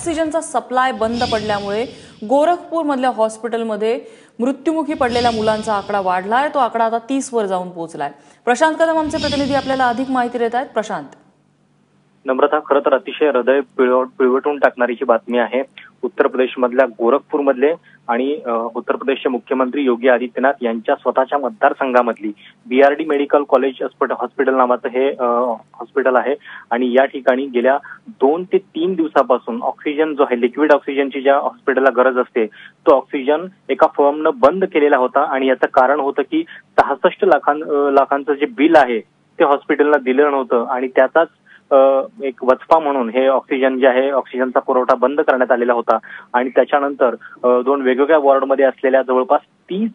ऑक्सिजनचा सप्लाय बंद पडल्यामुळे गोरखपूरमधल्या हॉस्पिटलमध्ये मृत्युमुखी पडलेल्या मुलांचा आकडा वाढलाय. तो आकडा आता तीसवर जाऊन जाऊन पोहोचलाय. प्रशांत कदम आमचे प्रतिनिधी आपल्याला अधिक माहिती देत आहेत. प्रशांत. नम्रता खरं तर अतिशय हृदय पिळव- पिळवटून टाकणारीची बातमी आहे. उत्तर प्रदेशमधल्या गोरखपूरमधले आणि उत्तर प्रदेशचे मुख्यमंत्री योगी आदित्यनाथ यांच्या स्वतःच्या मतदारसंघामधली BRD medical college hospital hospital नावाचं हे हॉस्पिटल आहे. आणि या ठिकाणी गेल्या दोन ते तीन दिवसापासून ऑक्सिजन जो आहे लिक्विड ऑक्सिजनची ज्या हॉस्पिटलला गरज असते तो ऑक्सिजन एका फर्मनं बंद केलेला होता. आणि याचं कारण होतं की सहासष्ट लाखां लाखांचं जे बिल आहे ते हॉस्पिटलला दिलं नव्हतं. आणि त्याचाच एक वचपा म्हणून हे ऑक्सिजन जे आहे ऑक्सिजनचा पुरवठा बंद करण्यात आलेला होता. आणि त्याच्यानंतर दोन वेगवेगळ्या वॉर्डमध्ये असलेल्या जवळपास तीस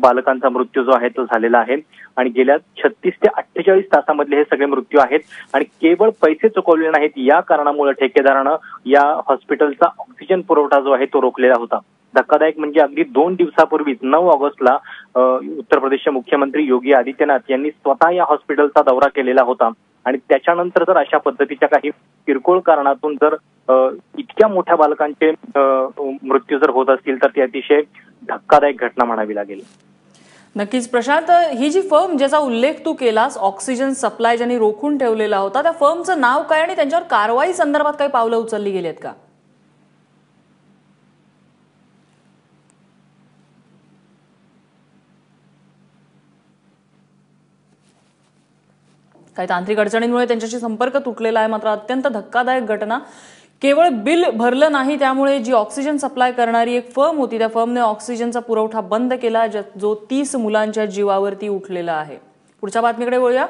बालकांचा मृत्यू जो आहे तो झालेला आहे. आणि गेल्या छत्तीस ते अठ्ठेचाळीस तासामधले हे सगळे मृत्यू आहेत. आणि केवळ पैसे चुकवलेले नाहीत या कारणामुळे ठेकेदारानं या हॉस्पिटलचा ऑक्सिजन पुरवठा जो आहे तो रोखलेला होता. धक्कादायक म्हणजे अगदी दोन दिवसापूर्वीच नऊ ऑगस्टला उत्तर प्रदेशचे मुख्यमंत्री योगी आदित्यनाथ यांनी स्वतः या हॉस्पिटलचा दौरा केलेला होता. आणि त्याच्यानंतर जर अशा पद्धतीच्या काही किरकोळ कारणातून जर इतक्या मोठ्या बालकांचे मृत्यू जर होत असतील तर ती अतिशय धक्कादायक घटना म्हणावी लागेल. नक्कीच. प्रशांत ही जी फर्म ज्याचा उल्लेख तू केलास ऑक्सिजन सप्लाय ज्यांनी रोखून ठेवलेला होता त्या फर्मचं नाव काय आणि त्यांच्यावर कारवाई संदर्भात काही पावलं उचलली गेली आहेत का? काही तांत्रिक अडचणींमुळे त्यांच्याशी संपर्क तुटलेला आहे. मात्र अत्यंत धक्कादायक घटना. केवळ बिल भरलं नाही त्यामुळे जी ऑक्सिजन सप्लाय करणारी एक फर्म होती त्या फर्मने ऑक्सिजनचा पुरवठा बंद केला जो तीस मुलांच्या जीवावरती उठलेला आहे. पुढच्या बातमीकडे वळूया.